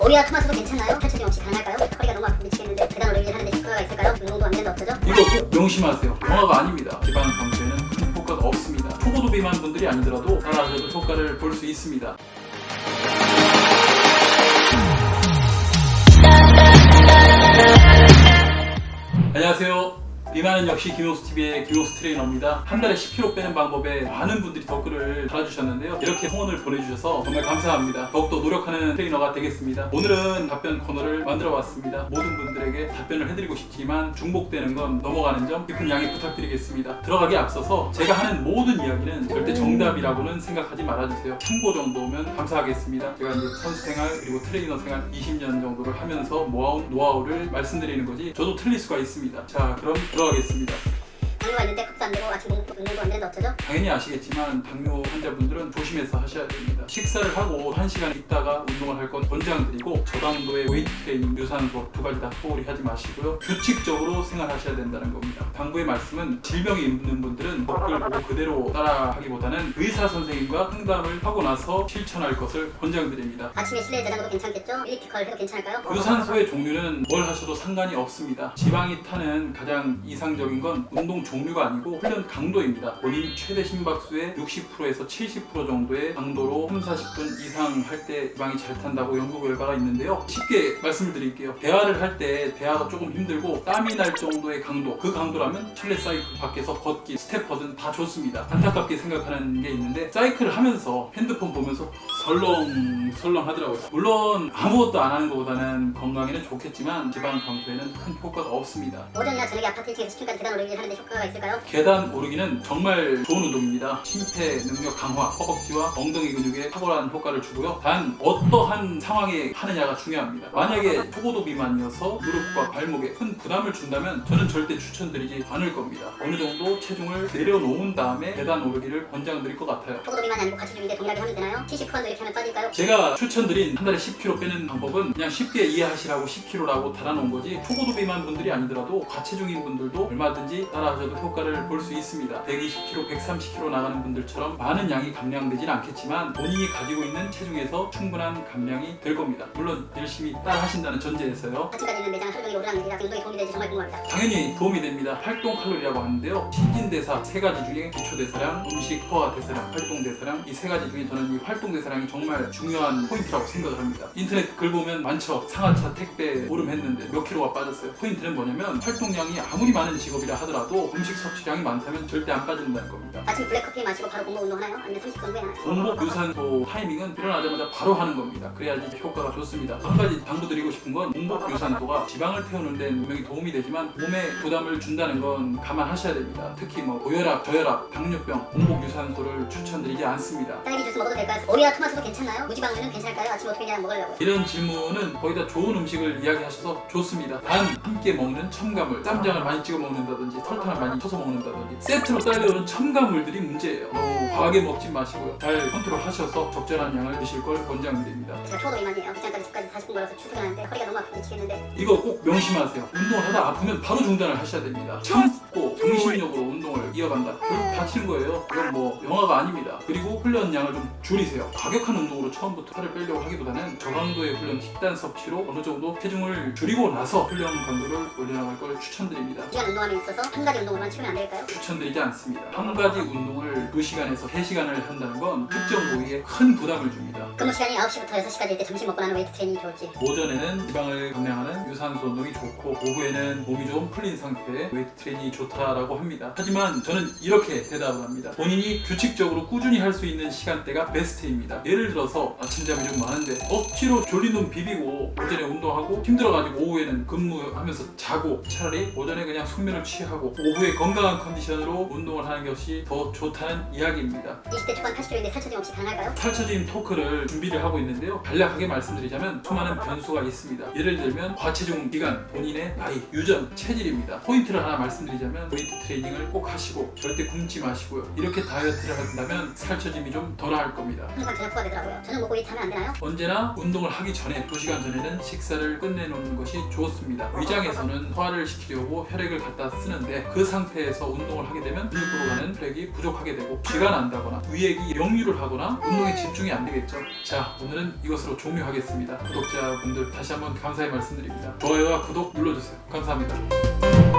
오리와 토마토도 괜찮나요? 탈출이 없이 가능할까요? 허리가 너무 아프 미치겠는데 계단 오르기 하는데 효과가 있을까요? 운동도 안 되는데 어쩌죠? 이거 꼭 명심하세요. 영화가 아닙니다. 지방 강조에는 큰 효과가 없습니다. 초고도 비만 분들이 아니더라도 따라하셔도 효과를 볼 수 있습니다. 안녕하세요. 비만은 역시 김호수 TV의 김호수 트레이너입니다. 한 달에 10kg 빼는 방법에 많은 분들이 댓글을 달아주셨는데요. 이렇게 후원을 보내주셔서 정말 감사합니다. 더욱더 노력하는 트레이너가 되겠습니다. 오늘은 답변 코너를 만들어봤습니다. 모든 분들에게 답변을 해드리고 싶지만 중복되는 건 넘어가는 점 깊은 양해 부탁드리겠습니다. 들어가기 앞서서 제가 하는 모든 이야기는 절대 정답이라고는 생각하지 말아주세요. 참고 정도면 감사하겠습니다. 제가 이제 선수 생활 그리고 트레이너 생활 20년 정도를 하면서 모아온 노하우를 말씀드리는 거지 저도 틀릴 수가 있습니다. 자 그럼 들어 가겠습니다. 당뇨가 있는데 컵도 안 되고 아침 운동도, 운동도 안 되는데 어쩌죠? 당연히 아시겠지만 당뇨 환자분들은 조심해서 하셔야 됩니다. 식사를 하고 1시간 있다가 운동을 할 건 권장드리고 저강도의 웨이트 트레이닝, 유산소 두 가지 다 소홀히 하지 마시고요. 규칙적으로 생활하셔야 된다는 겁니다. 당부의 말씀은 질병이 있는 분들은 댓글 보고 그대로 따라하기보다는 의사 선생님과 상담을 하고 나서 실천할 것을 권장드립니다. 아침에 실내 자전거도 괜찮겠죠? 일리티컬 해도 괜찮을까요? 유산소의 종류는 뭘 하셔도 상관이 없습니다. 지방이 타는 가장 이상적인 건 운동 종류가 아니고 훈련 강도입니다. 본인 최대 심박수의 60%에서 70% 정도의 강도로 3, 40분 이상 할 때 지방이 잘 탄다고 연구 결과가 있는데요. 쉽게 말씀을 드릴게요. 대화를 할 때 대화가 조금 힘들고 땀이 날 정도의 강도, 그 강도라면 실내 사이클 밖에서 걷기, 스텝퍼든 다 좋습니다. 안타깝게 생각하는 게 있는데 사이클을 하면서 핸드폰 보면서 설렁설렁 하더라고요. 물론 아무것도 안 하는 것보다는 건강에는 좋겠지만 지방 감소에는 큰 효과가 없습니다. 오전이나 저녁에 아파트 1층에서 10층까지 계단 오르기 하는데 효과가 있을까요? 계단 오르기는 정말 좋은 운동입니다. 심폐 능력 강화, 허벅지와 엉덩이 근육에 탁월한 효과를 주고요. 단 어떠한 상황에 하느냐가 중요합니다. 만약에 초고도 비만이어서 무릎과 발목에 큰 부담을 준다면 저는 절대 추천드리지 않을 겁니다. 어느 정도 체중을 내려놓은 다음에 계단 오르기를 권장드릴 것 같아요. 초고도 비만이 아니고 같이 중인데 동일하게 하면 되나요? 70% 하면 빠질까요? 제가 추천드린 한 달에 10kg 빼는 방법은 그냥 쉽게 이해하시라고 10kg라고 달아놓은 거지 초고도 비만 분들이 아니더라도 과체중인 분들도 얼마든지 따라하셔도 효과를 볼 수 있습니다 120kg, 130kg 나가는 분들처럼 많은 양이 감량되진 않겠지만 본인이 가지고 있는 체중에서 충분한 감량이 될 겁니다 물론 열심히 따라 하신다는 전제에서요 아침까지 있는 매장을 하루 종일 오르락 내리락 운동에 도움이 될지 정말 궁금합니다. 당연히 도움이 됩니다. 활동 칼로리라고 하는데요. 신진대사 세 가지 중에 기초대사량, 음식 소화 대사량, 활동 대사량 이 세 가지 중에 저는 이 활동 대사량이 정말 중요한 포인트라고 생각을 합니다. 인터넷 글 보면 많죠. 상하차 택배 오름했는데 몇 킬로가 빠졌어요. 포인트는 뭐냐면 활동량이 아무리 많은 직업이라 하더라도 음식 섭취량이 많다면 절대 안 빠진다는 겁니다. 아침 블랙커피 마시고 바로 공복 운동 하나요? 아니면 30분 후에 하나요? 공복 유산소 타이밍은 일어나자마자 바로 하는 겁니다. 그래야지 효과가 좋습니다. 한 가지 당부드리고 싶은 건 공복 유산소가 지방을 태우는 데 분명히 도움이 되지만 몸에 부담을 준다는 건 감안하셔야 됩니다. 특히 뭐 고혈압, 저혈압, 당뇨병, 공복 유산소를 추천드리지 않습니다. 딸기 주스 먹어도 될까요? 오리와 토마토 도 괜찮나요? 무지방류는 괜찮을까요? 아침 어떻게 그냥 먹으려고? 이런 질문은 거의 다 좋은 음식을 이야기하셔서 좋습니다. 단 함께 먹는 첨가물, 쌈장을 많이 찍어 먹는다든지 설탕을 많이 쳐서 먹는다든지 세트로 딸려오는 첨가물들이 문제예요. 너무 과하게 먹지 마시고요. 잘 컨트롤하셔서 적절한 양을 드실 걸 권장드립니다. 제가 초도 비만이에요. 직장까지 집까지 40분 걸어서 출퇴근하는데 허리가 너무 아프 미치겠는데 이거 꼭 명심하세요. 운동을 하다 아프면 바로 중단을 하셔야 됩니다. 참고 정신력으로 이어간다. 결국 다치는 거예요. 이건 뭐 영화가 아닙니다. 그리고 훈련량을 좀 줄이세요. 과격한 운동으로 처음부터 살을 빼려고 하기보다는 저강도의 훈련 식단 섭취로 어느 정도 체중을 줄이고 나서 훈련 강도를 올려나갈 걸 추천드립니다. 시간 운동함에 있어서 한 가지 운동으로만 치우면 안 될까요? 추천드리지 않습니다. 한 가지 운동을 2시간에서 3시간을 한다는 건 특정 부위에 큰 부담을 줍니다. 근무 시간이 9시부터 6시까지일 때 점심 먹고 나는 웨이트 트레이닝이 좋을지 오전에는 지방을 감량하는 유산소 운동이 좋고 오후에는 몸이 좀 풀린 상태의 웨이트 트레이닝이 좋다라고 합니다. 하지만 저는 이렇게 대답을 합니다. 본인이 규칙적으로 꾸준히 할 수 있는 시간대가 베스트입니다. 예를 들어서 아침잠이 좀 많은데 억지로 졸린 눈 비비고 오전에 운동하고 힘들어가지고 오후에는 근무하면서 자고 차라리 오전에 그냥 숙면을 취하고 오후에 건강한 컨디션으로 운동을 하는 것이 더 좋다는 이야기입니다. 20대 초반 80kg인데 살처짐 없이 가능할까요? 탈처짐 토크를 준비를 하고 있는데요. 간략하게 말씀드리자면 수많은 변수가 있습니다. 예를 들면 과체중 기간, 본인의 나이, 유전, 체질입니다. 포인트를 하나 말씀드리자면 웨이트 트레이닝을 꼭 하시고 절대 굶지 마시고요. 이렇게 다이어트를 한다면 살처짐이 좀 덜할 겁니다. 항상 저녁 포함되더라고요. 저녁 먹고 웨이트 하면 안 되나요? 언제나 운동을 하기 전에 2시간 전에는 식사를 끝내놓는 것이 좋습니다. 위장에서는 소화를 시키려고 혈액을 갖다 쓰는데 그 상태에서 운동을 하게 되면 근육으로 가는 혈액이 부족하게 되고 쥐가 난다거나 위액이 역류를 하거나 운동에 집중이 안 되겠죠. 자, 오늘은 이것으로 종료하겠습니다. 구독자분들 다시 한번 감사의 말씀드립니다. 좋아요와 구독 눌러주세요. 감사합니다.